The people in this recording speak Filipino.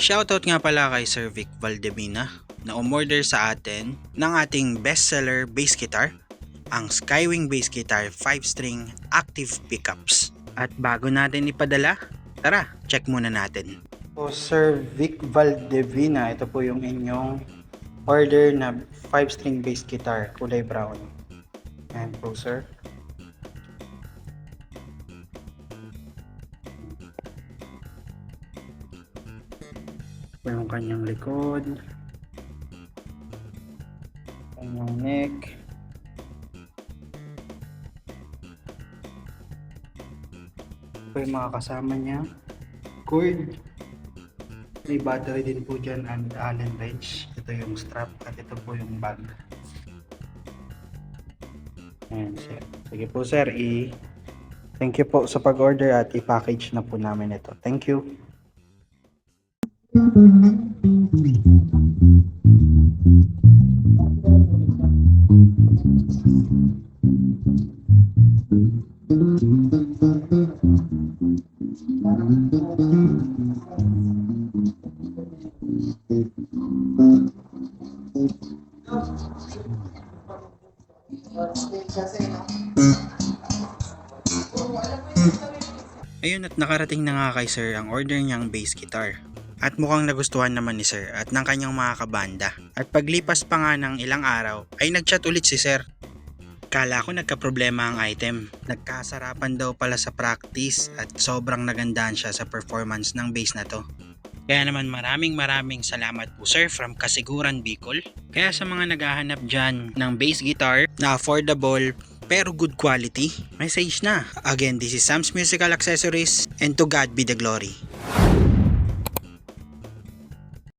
Shoutout nga pala kay Sir Vic Valdemina na umorder sa atin ng ating bestseller bass guitar, ang Skywing Bass Guitar 5-string active pickups. At bago natin ipadala, tara, check muna natin. Po Sir Vic Valdevina, ito po yung inyong order na 5-string bass guitar, kulay brown. Ayan po sir. Ito yung kanyang likod. Kanyang neck. Ito yung mga kasama niya. Cord. May battery din po dyan and Allen wrench. Ito yung strap at ito po yung bag. Ayan, sir. Sige po sir, i Thank you po sa pag-order at i-package na po namin ito. Thank you. Ayun at nakarating na nga kay sir ang order niyang bass guitar. At mukhang nagustuhan naman ni sir at ng kanyang mga kabanda. At paglipas pa nga ng ilang araw ay nagchat ulit si sir. Kala ko nagkaproblema ang item. Nagkasarapan daw pala sa practice at sobrang nagandaan siya sa performance ng bass na to. Kaya naman maraming maraming salamat po sir from Kasiguran Bicol. Kaya sa mga naghahanap dyan ng bass guitar na affordable pero good quality, message na. Again, this is Sam's Musical Accessories and to God be the glory.